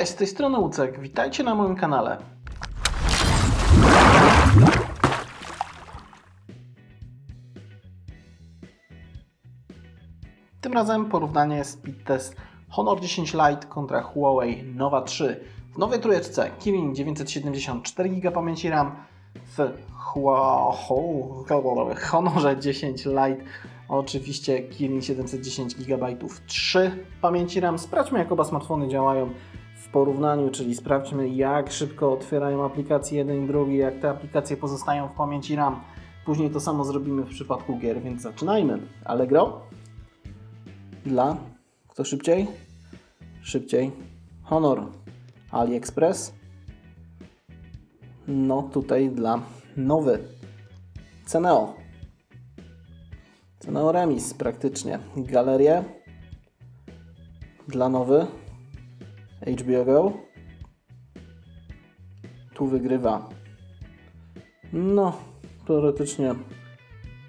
Cześć, z tej strony Ucek. Witajcie na moim kanale. Tym razem porównanie Speed Test Honor 10 Lite kontra Huawei Nova 3. W nowej trójeczce Kirin 974 GB pamięci RAM, w Hua- Ho- Honorze 10 Lite oczywiście Kirin 710 GB 3 pamięci RAM. Sprawdźmy jak oba smartfony działają porównaniu, czyli sprawdźmy jak szybko otwierają aplikacje jeden i drugi, jak te aplikacje pozostają w pamięci RAM. Później to samo zrobimy w przypadku gier, więc zaczynajmy. Allegro dla kto szybciej? Szybciej. Honor. AliExpress. No tutaj dla nowy. Ceneo. Ceneo Remis praktycznie. Galerie. Dla nowy. HBO Go. Tu wygrywa. No, teoretycznie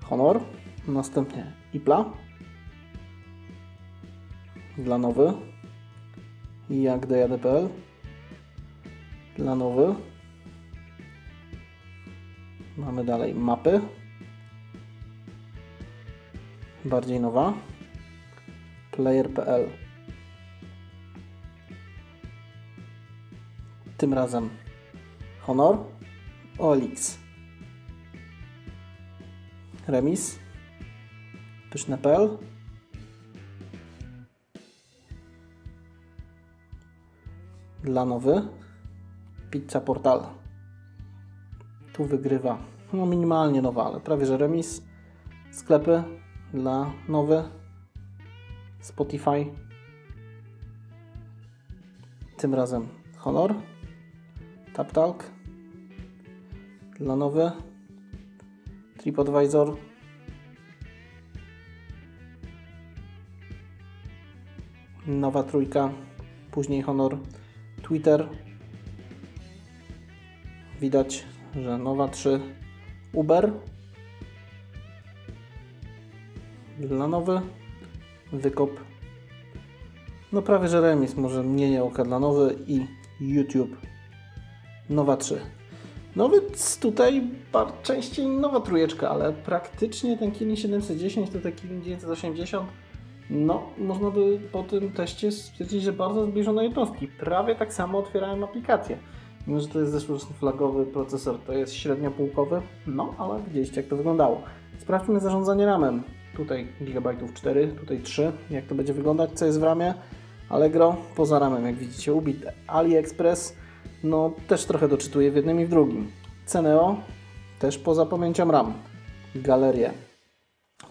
Honor. Następnie Ipla dla nowy jak dojadę.pl dla nowy mamy dalej mapy bardziej nowa player.pl tym razem Honor OLX Remis pyszne.pl dla nowy Pizza Portal. Tu wygrywa no minimalnie nowa, ale prawie że remis. Sklepy dla nowy Spotify. Tym razem Honor. TapTalk dla nowy TripAdvisor. Nowa trójka, później Honor Twitter. Widać, że nowa 3 Uber. Dla nowy wykop. No prawie że remis, może mniej oka dla nowy i YouTube. Nowa 3. Nowy tutaj częściej nowa trójeczka, ale praktycznie ten Kirin 710 to Kirin 980 no, można by po tym teście stwierdzić, że bardzo zbliżone jednostki. Prawie tak samo otwierałem aplikację. Mimo, że to jest zeszłoroczny flagowy procesor, to jest średniopółkowy, no ale widzieliście jak to wyglądało. Sprawdźmy zarządzanie ramem. Tutaj gigabajtów 4, tutaj 3. Jak to będzie wyglądać, co jest w ramie? Allegro poza ramem, jak widzicie, ubite. AliExpress, no też trochę doczytuję w jednym i w drugim. Ceneo, też poza pamięcią RAM. Galerie,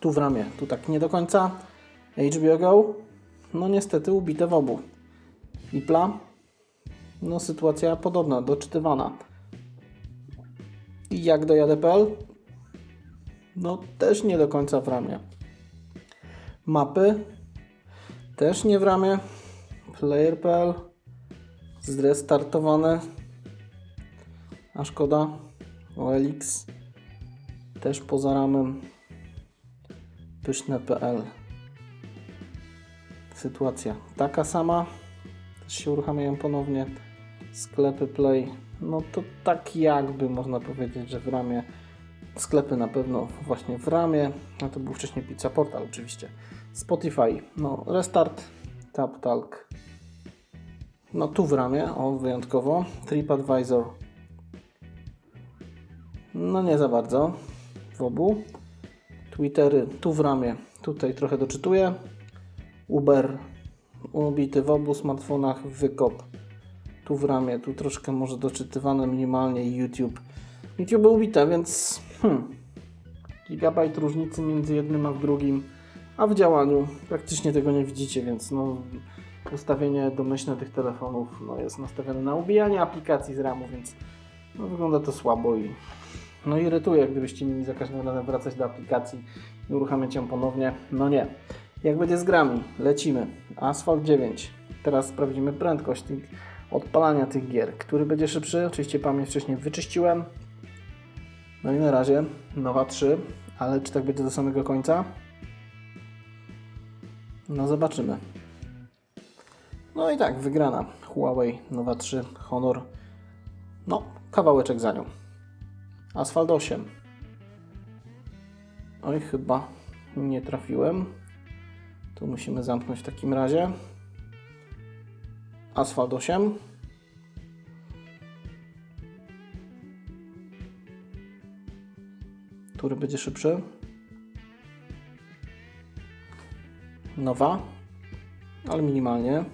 tu w ramie, tu tak nie do końca. HBO Go, no niestety ubite w obu. Ipla, no sytuacja podobna, doczytywana. I jak dojadę.pl, no też nie do końca w ramię. Mapy, też nie w ramię. Player.pl, zrestartowane, a szkoda. OLX, też poza ramem. Pyszne.pl sytuacja taka sama. Też się uruchamiają ponownie sklepy Play. No to tak jakby można powiedzieć, że w ramie sklepy na pewno właśnie w ramie. No to był wcześniej Pizza Portal oczywiście. Spotify, no restart, TapTalk. No tu w ramie, o wyjątkowo. TripAdvisor. No nie za bardzo w obu. Twittery tu w ramię, tutaj trochę doczytuję. Uber ubity w obu smartfonach, wykop tu w ramię, tu troszkę może doczytywane minimalnie YouTube. YouTube ubite, więc hmm, gigabajt różnicy między jednym a drugim, a w działaniu praktycznie tego nie widzicie, więc no, ustawienie domyślne tych telefonów no, jest nastawione na ubijanie aplikacji z RAMu, więc no, wygląda to słabo i no irytuje, gdybyście mieli za każdym razem wracać do aplikacji i uruchamiać ją ponownie. No nie. Jak będzie z grami? Lecimy. Asphalt 9. Teraz sprawdzimy prędkość tych, odpalania tych gier. Który będzie szybszy? Oczywiście pamięć wcześniej wyczyściłem. No i na razie nowa 3, ale czy tak będzie do samego końca? No zobaczymy. No i tak, wygrana. Huawei Nova 3 Honor. No, kawałeczek za nią. Asphalt 8. Oj, chyba nie trafiłem. Tu musimy zamknąć w takim razie. Asphalt 8. Który będzie szybszy? Nowa, ale minimalnie.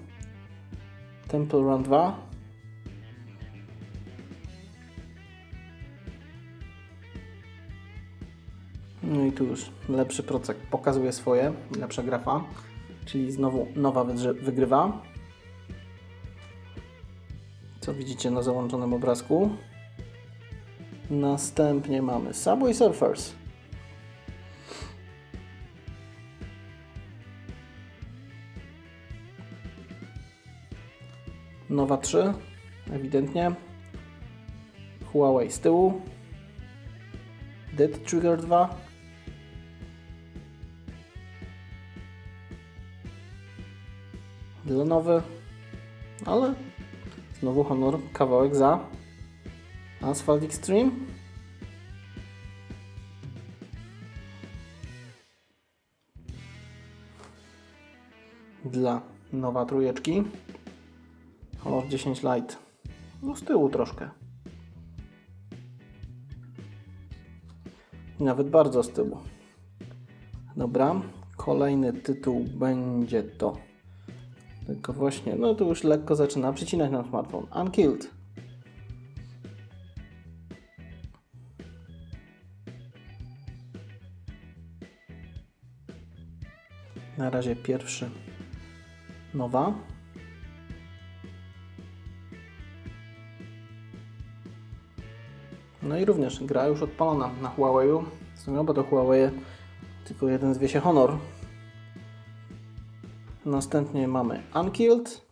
Temple Run 2. No i tu już lepszy procek pokazuje swoje, lepsza grafa, czyli znowu nowa wygrywa. Co widzicie na załączonym obrazku. Następnie mamy Subway Surfers. Nowa 3, ewidentnie. Huawei z tyłu. Dead Trigger 2. Lenowy, ale znowu honor, kawałek za Asphalt Extreme. Dla nowa trójeczki. Honor 10 Lite. No z tyłu troszkę. Nawet bardzo z tyłu. Dobra, kolejny tytuł będzie to. Tylko właśnie, no to już lekko zaczyna przycinać nam smartfon. Unkilled. Na razie pierwszy nowa. No i również gra już odpalona na Huawei. W sumie oba to Huawei, tylko jeden zwie się Honor. Następnie mamy Unkilled.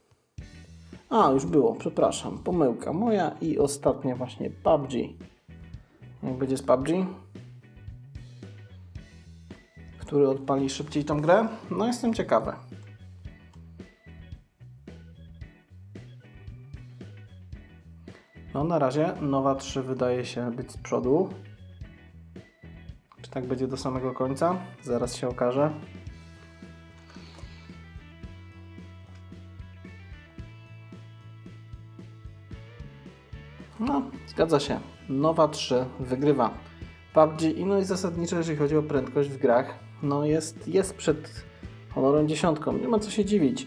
A, już było, przepraszam, pomyłka moja. I ostatnie właśnie PUBG. Jak będzie z PUBG? Który odpali szybciej tą grę? No jestem ciekawy. No na razie nowa 3 wydaje się być z przodu. Czy tak będzie do samego końca? Zaraz się okaże. No, zgadza się. Nowa 3 wygrywa. PUBG i no i zasadniczo, jeżeli chodzi o prędkość w grach, no jest, jest przed Honorem 10. Nie ma co się dziwić.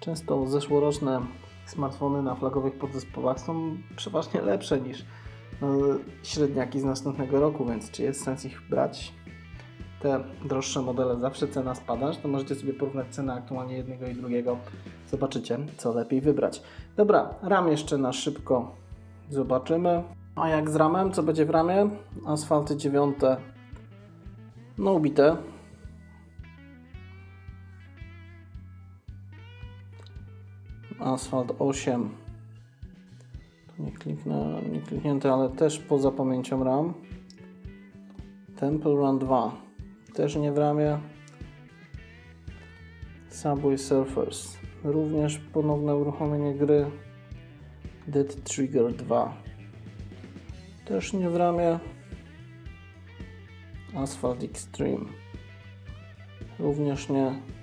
Często zeszłoroczne smartfony na flagowych podzespołach są przeważnie lepsze niż no, średniaki z następnego roku, więc czy jest sens ich brać? Te droższe modele zawsze cena spada, to możecie sobie porównać cenę aktualnie jednego i drugiego. Zobaczycie, co lepiej wybrać. Dobra, RAM jeszcze na szybko zobaczymy. A jak z ramem? Co będzie w ramie? Asfalty 9 no ubite. Asfalt 8 tu nie, kliknę, nie kliknięte, ale też poza pamięcią RAM. Temple Run 2 też nie w ramie. Subway Surfers również ponowne uruchomienie gry. Dead Trigger 2 też nie w ramie. Asphalt Extreme również nie.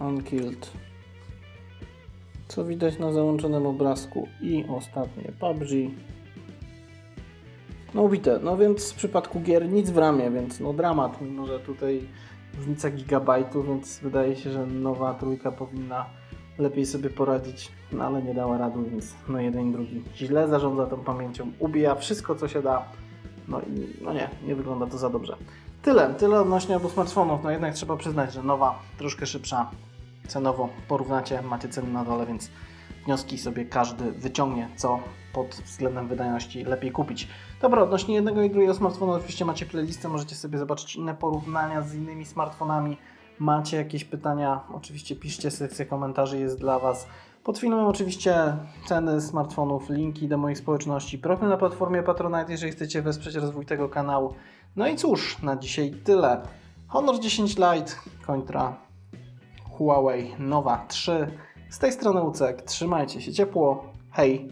Unkilled. Co widać na załączonym obrazku? I ostatnie PUBG no ubite, no więc w przypadku gier nic w ramie, więc no dramat, mimo że tutaj różnica gigabajtu, więc wydaje się, że nowa trójka powinna lepiej sobie poradzić, no ale nie dała rady, więc no jeden i drugi źle zarządza tą pamięcią, ubija wszystko co się da, no i no nie, nie wygląda to za dobrze. Tyle, tyle odnośnie obu smartfonów, no jednak trzeba przyznać, że nowa troszkę szybsza cenowo, porównacie, macie ceny na dole, więc wnioski sobie każdy wyciągnie, co pod względem wydajności lepiej kupić. Dobra, odnośnie jednego i drugiego smartfonu oczywiście macie playlistę, możecie sobie zobaczyć inne porównania z innymi smartfonami. Macie jakieś pytania, oczywiście piszcie, sekcja komentarzy jest dla Was. Pod filmem oczywiście ceny smartfonów, linki do moich społeczności, profil na platformie Patronite, jeżeli chcecie wesprzeć rozwój tego kanału. No i cóż, na dzisiaj tyle. Honor 10 Lite kontra Huawei Nova 3. Z tej strony Ucek, trzymajcie się ciepło, hej!